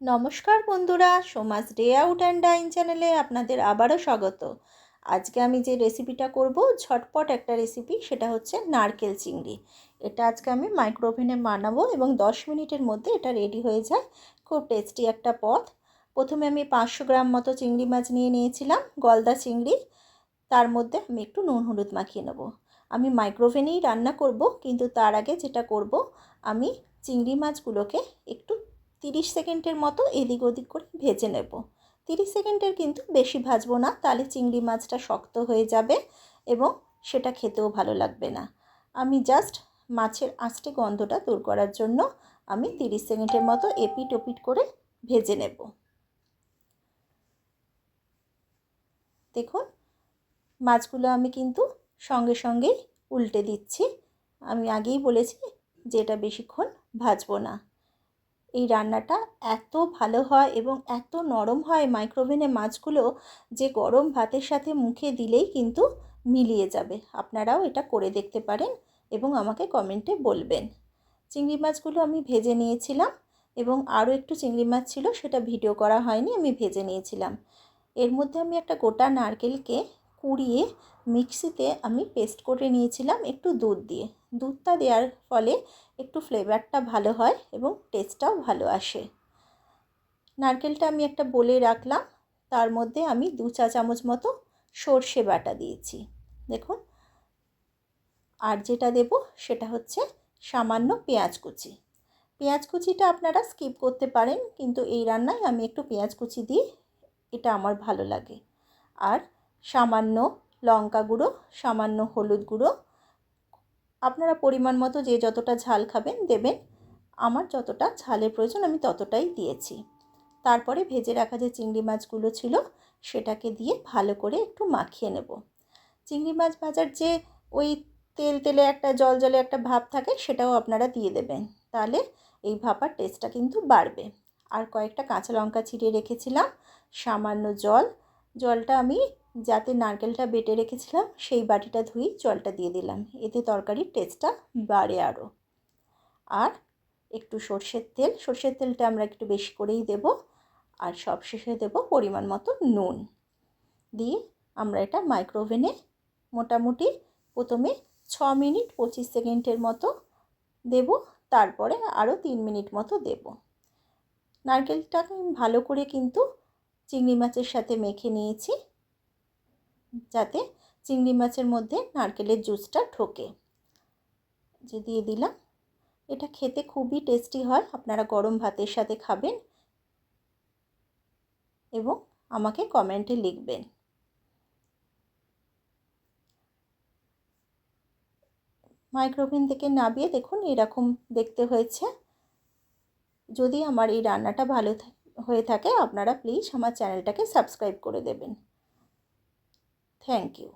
নমস্কার বন্ধুরা, Soma's day out and dine চ্যানেলে আপনাদের আবারও স্বাগত। আজকে আমি যে রেসিপিটা করব, ঝটপট একটা রেসিপি, সেটা হচ্ছে নারকেল চিংড়ি। এটা আজকে আমি মাইক্রোওভেনে বানাবো এবং দশ মিনিটের মধ্যে এটা রেডি হয়ে যায়। খুব টেস্টি একটা পথ প্রথমে আমি পাঁচশো গ্রাম মতো চিংড়ি মাছ নিয়ে নিয়েছিলাম, গলদা চিংড়ি। তার মধ্যে আমি একটু নুন হলুদ মাখিয়ে নেব। আমি মাইক্রোওভেনেই রান্না করব, কিন্তু তার আগে যেটা করব, আমি চিংড়ি মাছগুলোকে একটু তিরিশ সেকেন্ডের মতো এদিক ওদিক করে ভেজে নেব। তিরিশ সেকেন্ডের কিন্তু বেশি ভাজবো না, তাহলে চিংড়ি মাছটা শক্ত হয়ে যাবে এবং সেটা খেতেও ভালো লাগবে না। আমি জাস্ট মাছের আঁচটে গন্ধটা দূর করার জন্য আমি তিরিশ সেকেন্ডের মতো এপিট ওপিট করে ভেজে নেব। দেখুন, মাছগুলো আমি কিন্তু সঙ্গে সঙ্গেই উল্টে দিচ্ছি। আমি আগেই বলেছি যে এটা বেশিক্ষণ ভাজবো না। এই রান্নাটা এত ভালো হয় এবং এত নরম হয় মাইক্রোওভেনে মাছগুলো যে গরম ভাতের সাথে মুখে দিলেই কিন্তু মিলিয়ে যাবে। আপনারাও এটা করে দেখতে পারেন এবং আমাকে কমেন্টে বলবেন। চিংড়ি মাছগুলো আমি ভেজে নিয়েছিলাম এবং আরও একটু চিংড়ি মাছ ছিল সেটা ভিডিও করা হয়নি, আমি ভেজে নিয়েছিলাম। এর মধ্যে আমি একটা গোটা নারকেলকে কুড়িয়ে মিক্সিতে আমি পেস্ট করে নিয়েছিলাম একটু দুধ দিয়ে। দুধটা দেওয়ার ফলে একটু ফ্লেভারটা ভালো হয় এবং টেস্টটাও ভালো আসে। নারকেলটা আমি একটা বলে রাখলাম, তার মধ্যে আমি দু চা চামচ মতো সর্ষে বাটা দিয়েছি। দেখুন, আর যেটা দেব সেটা হচ্ছে সামান্য পেঁয়াজ কুচি। পেঁয়াজ কুচিটা আপনারা স্কিপ করতে পারেন, কিন্তু এই রান্নায় আমি একটু পেঁয়াজ কুচি দিই, এটা আমার ভালো লাগে। আর সামান্য লঙ্কা গুঁড়ো, সামান্য হলুদ গুঁড়ো আপনারা পরিমাণ মতো যে যতটা ঝাল খাবেন দেবেন। আমার যতটা ঝালের প্রয়োজন আমি ততটাই দিয়েছি। তারপরে ভেজে রাখা যে চিংড়ি মাছগুলো ছিল, সেটাকে দিয়ে ভালো করে একটু মাখিয়ে নেব। চিংড়ি মাছ ভাজার যে ওই তেল তেলে একটা জল জলে একটা ভাব থাকে, সেটাও আপনারা দিয়ে দেবেন। তাহলে এই ভাপার টেস্টটা কিন্তু বাড়বে। আর কয়েকটা কাঁচা লঙ্কা ছিটিয়ে রেখেছিলাম, সামান্য জল। জলটা আমি যাতে নারকেলটা বেটে রেখেছিলাম, সেই বাটিটা ধুই জলটা দিয়ে দিলাম। এতে তরকারির টেস্টটা বাড়ে আরও আর একটু সর্ষের তেল, সর্ষের তেলটা আমরা একটু বেশি করেই দেব। আর সব শেষে দেব পরিমাণ মতো নুন। দিয়ে আমরা এটা মাইক্রোওভেনে মোটামুটি প্রথমে ছ মিনিট পঁচিশ সেকেন্ডের মতো দেব, তারপরে আরও তিন মিনিট মতো দেব। নারকেলটাকে ভালো করে কিন্তু চিংড়ি মাছের সাথে মেখে নিয়েছি। যাতে চিংড়ি মাছের মধ্যে নারকেলের জুসটা ঢোকে। যে দিয়ে দিলাম। এটা খেতে খুবই টেস্টি হয়। আপনারা গরম ভাতের সাথে খাবেন এবং আমাকে কমেন্টে লিখবেন। মাইক্রোওভেন থেকে নাবিয়ে দেখুন, এরকম দেখতে হয়েছে। যদি আমার এই রান্নাটা ভালো হয়ে থাকে, আপনারা প্লিজ আমার চ্যানেলটাকে সাবস্ক্রাইব করে দেবেন। Thank you